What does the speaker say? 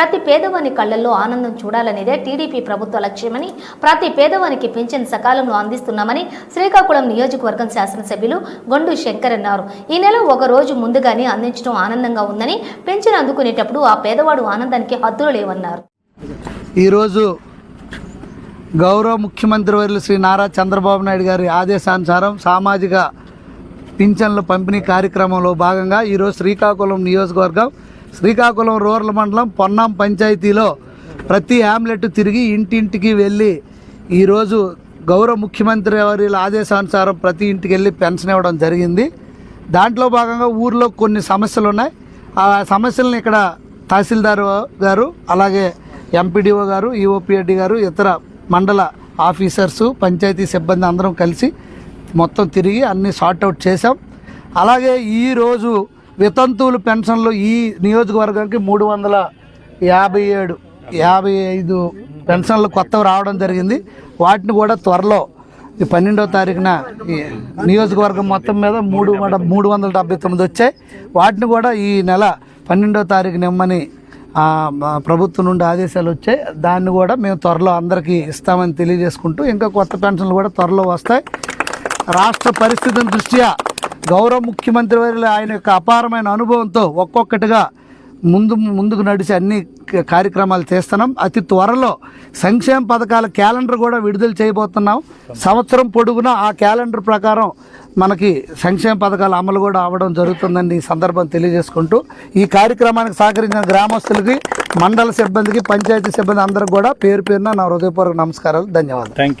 ప్రతి పేదవాని కళ్ళల్లో ఆనందం చూడాలనేదే టీడీపీ ప్రభుత్వ లక్ష్యమని ప్రతి పేదవానికి పెన్షన్ సకాలంలో అందిస్తున్నామని శ్రీకాకుళం నియోజకవర్గం శాసనసభ్యులు గొండు శంకర్ అన్నారు. ఈ నెల ఒక రోజు ముందుగానే అందించడం ఆనందంగా ఉందని పెన్షన్ అందుకునేటప్పుడు ఆ పేదవాడు ఆనందానికి హద్దులు లేవన్నారు. ఈరోజు గౌరవ ముఖ్యమంత్రి వర్యులు శ్రీ నారా చంద్రబాబు నాయుడు గారి ఆదేశానుసారం సామాజిక పింఛన్ల పంపిణీ కార్యక్రమంలో భాగంగా ఈరోజు శ్రీకాకుళం నియోజకవర్గం శ్రీకాకుళం రూరల్ మండలం పొన్నాం పంచాయతీలో ప్రతి హ్యామ్లెట్ తిరిగి ఇంటింటికి వెళ్ళి ఈరోజు గౌరవ ముఖ్యమంత్రి వారి ఆదేశానుసారం ప్రతి ఇంటికి వెళ్ళి పెన్షన్ ఇవ్వడం జరిగింది. దాంట్లో భాగంగా ఊర్లో కొన్ని సమస్యలు ఉన్నాయి ఆ సమస్యలను ఇక్కడ తహసీల్దార్ గారు అలాగే ఎంపీడీఓ గారు ఈఓపిఎడ్డి గారు ఇతర మండల ఆఫీసర్సు పంచాయతీ సిబ్బంది అందరం కలిసి మొత్తం తిరిగి అన్ని సార్ట్అవుట్ చేశాం. అలాగే ఈరోజు వితంతువులు పెన్షన్లు ఈ నియోజకవర్గానికి మూడు వందల యాభై ఏడు యాభై ఐదు పెన్షన్లు కొత్తవి రావడం జరిగింది. వాటిని కూడా త్వరలో ఈ పన్నెండవ తారీఖున ఈ నియోజకవర్గం మొత్తం మీద మూడు మూడు వందల డెబ్బై తొమ్మిది వచ్చాయి. వాటిని కూడా ఈ నెల పన్నెండవ తారీఖున ఇమ్మని ప్రభుత్వం నుండి ఆదేశాలు వచ్చాయి. దాన్ని కూడా మేము త్వరలో అందరికీ ఇస్తామని తెలియజేసుకుంటూ ఇంకా కొత్త పెన్షన్లు కూడా త్వరలో వస్తాయి. రాష్ట్ర పరిస్థితిని దృష్ట్యా గౌరవ ముఖ్యమంత్రి వారి ఆయన యొక్క అపారమైన అనుభవంతో ఒక్కొక్కటిగా ముందు ముందుకు నడిచి అన్ని కార్యక్రమాలు చేస్తున్నాం. అతి త్వరలో సంక్షేమ పథకాల క్యాలెండర్ కూడా విడుదల చేయబోతున్నాం. సంవత్సరం పొడుగునా ఆ క్యాలెండర్ ప్రకారం మనకి సంక్షేమ పథకాల అమలు కూడా అవ్వడం జరుగుతుందని ఈ సందర్భం తెలియజేసుకుంటూ ఈ కార్యక్రమానికి సహకరించిన గ్రామస్తులకి మండల సిబ్బందికి పంచాయతీ సిబ్బంది అందరికి కూడా పేరు పేరున నా హృదయపూర్వక నమస్కారాలు. ధన్యవాదాలు. Thank you